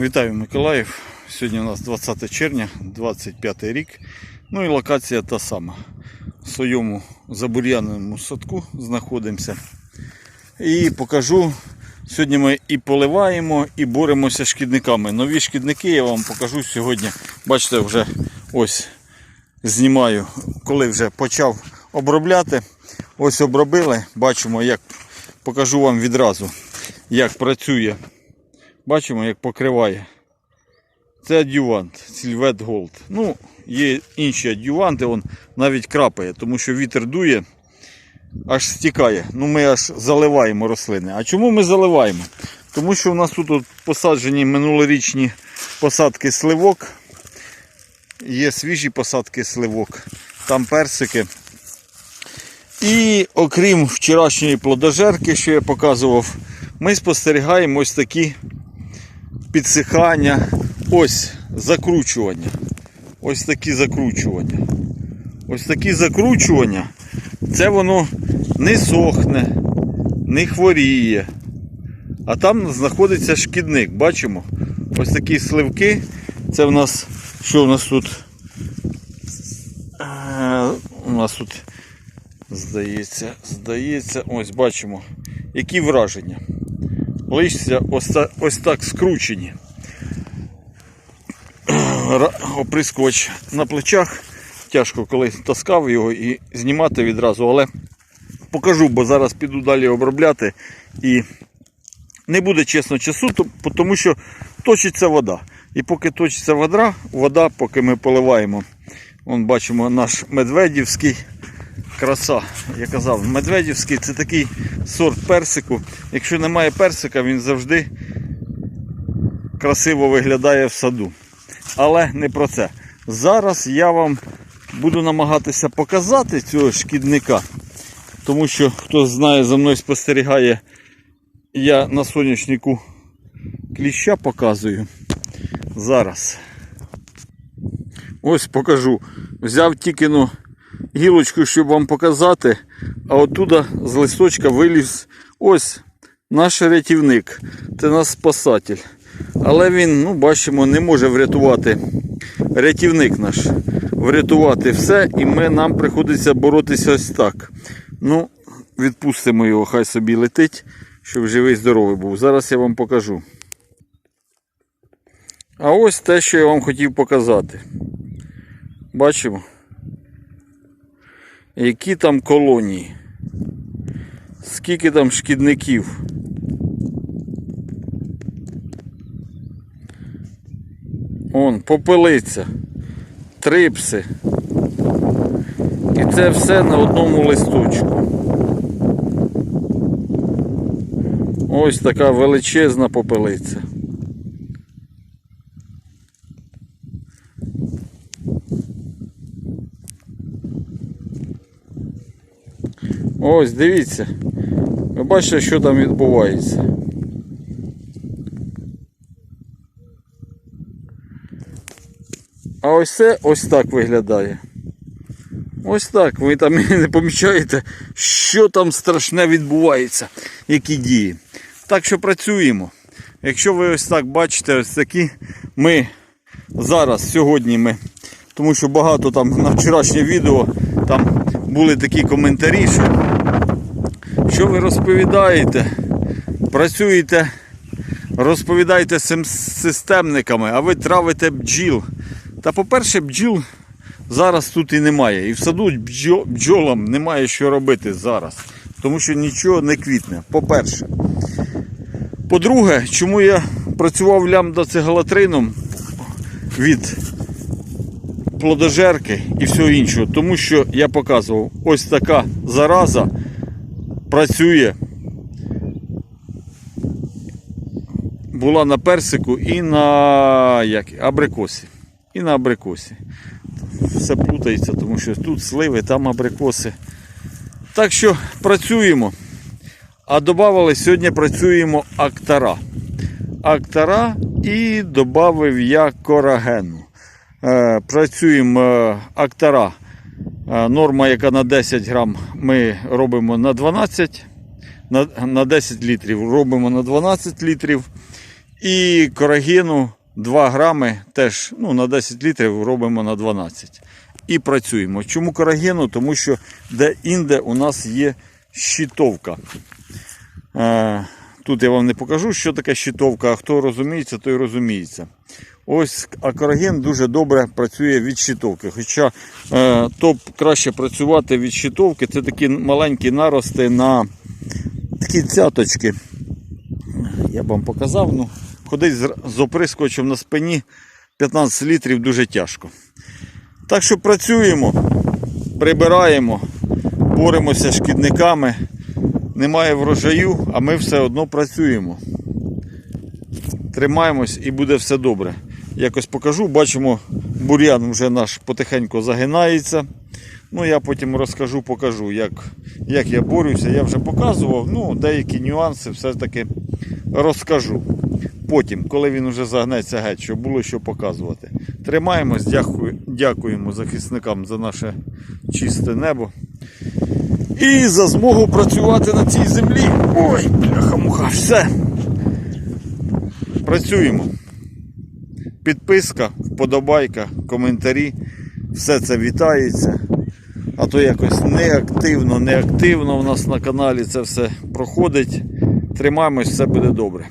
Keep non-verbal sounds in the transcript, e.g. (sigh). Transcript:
Вітаю Миколаїв. Сьогодні у нас 20 червня, 25 рік. Ну і локація та сама. В своєму забур'яненому садку знаходимося. І покажу. Сьогодні ми і поливаємо, і боремося з шкідниками. Нові шкідники я вам покажу сьогодні. Бачите, вже ось знімаю, коли вже почав обробляти. Ось обробили. Бачимо, як покажу вам відразу, як працює Бачимо, як покриває. Це адювант, Сільвет Голд. Ну, є інші адюванти, він навіть крапає, тому що вітер дує, аж стікає. Ну, ми аж заливаємо рослини. А чому ми заливаємо? Тому що у нас тут от посаджені минулорічні посадки сливок. Є свіжі посадки сливок, там персики. І окрім вчорашньої плодожерки, що я показував, ми спостерігаємо ось такі підсихання, ось закручування. Ось такі закручування. Ось такі закручування. Це воно не сохне, не хворіє. А там знаходиться шкідник. Бачимо? Ось такі сливки. Це в нас, що в нас тут? Е, У нас тут, здається, здається, ось бачимо, які враження листя ось, так скручені. Оприскувач на плечах. Тяжко коли таскав його і знімати відразу, але покажу, бо зараз піду далі обробляти і не буде чесно часу, тому що точиться вода. І поки точиться вода, вода, поки ми поливаємо, вон бачимо наш медведівський краса. Я казав, медведівський це такий сорт персику. Якщо немає персика, він завжди красиво виглядає в саду. Але не про це. Зараз я вам буду намагатися показати цього шкідника. Тому що, хто знає, за мною спостерігає, я на соняшнику кліща показую. Зараз. Ось покажу. Взяв тільки ну, гілочку, щоб вам показати, а оттуда з листочка виліз ось наш рятівник. Це наш спасатель. Але він, ну, бачимо, не може врятувати рятівник наш. Врятувати все, і ми, нам приходиться боротися ось так. Ну, відпустимо його, хай собі летить, щоб живий здоровий був. Зараз я вам покажу. А ось те, що я вам хотів показати. Бачимо які там колонії, скільки там шкідників. Он, попелиця, трипси. І це все на одному листочку. Ось така величезна попелиця. Ось, дивіться. Ви бачите, що там відбувається. А ось це ось так виглядає. Ось так. Ви там (laughs) не помічаєте, що там страшне відбувається, які дії. Так що працюємо. Якщо ви ось так бачите, ось такі ми зараз, сьогодні ми, тому що багато там на вчорашнє відео там були такі коментарі, що, що ви розповідаєте, працюєте, розповідаєте системниками, а ви травите бджіл. Та по-перше, бджіл зараз тут і немає. І в саду бджо- бджолам немає що робити зараз. Тому що нічого не квітне. По-перше. По-друге, чому я працював лямбда-цегалатрином від плодожерки і всього іншого. Тому що я показував, ось така зараза працює. Була на персику і на як, абрикосі. І на абрикосі. Все плутається, тому що тут сливи, там абрикоси. Так що працюємо. А додавали сьогодні працюємо актара. Актара і додав я корагену. Е, Працюємо е, актара. Е, Норма, яка на 10 грам, ми робимо на 12, на, на 10 літрів робимо на 12 літрів. І корагену 2 грами теж ну, на 10 літрів робимо на 12. І працюємо. Чому корагену? Тому що де-інде у нас є щитовка. Е, Тут я вам не покажу, що таке щитовка, а хто розуміється, той розуміється. Ось акороген дуже добре працює від щитовки. Хоча е, топ краще працювати від щитовки, це такі маленькі нарости на такі цяточки. Я б вам показав. Ну, ходить з, з оприскувачем на спині 15 літрів дуже тяжко. Так що працюємо, прибираємо, боремося з шкідниками. Немає врожаю, а ми все одно працюємо. Тримаємось і буде все добре. Якось покажу, бачимо, бур'ян вже наш потихеньку загинається. Ну, я потім розкажу, покажу, як, як я борюся. Я вже показував, ну, деякі нюанси все-таки розкажу. Потім, коли він вже загнеться геть, щоб було що показувати. Тримаємось, дякую, дякуємо захисникам за наше чисте небо. І за змогу працювати на цій землі. Ой, бляха-муха, все. Працюємо. Підписка, вподобайка, коментарі. Все це вітається. А то якось неактивно, неактивно у нас на каналі це все проходить. Тримаємось, все буде добре.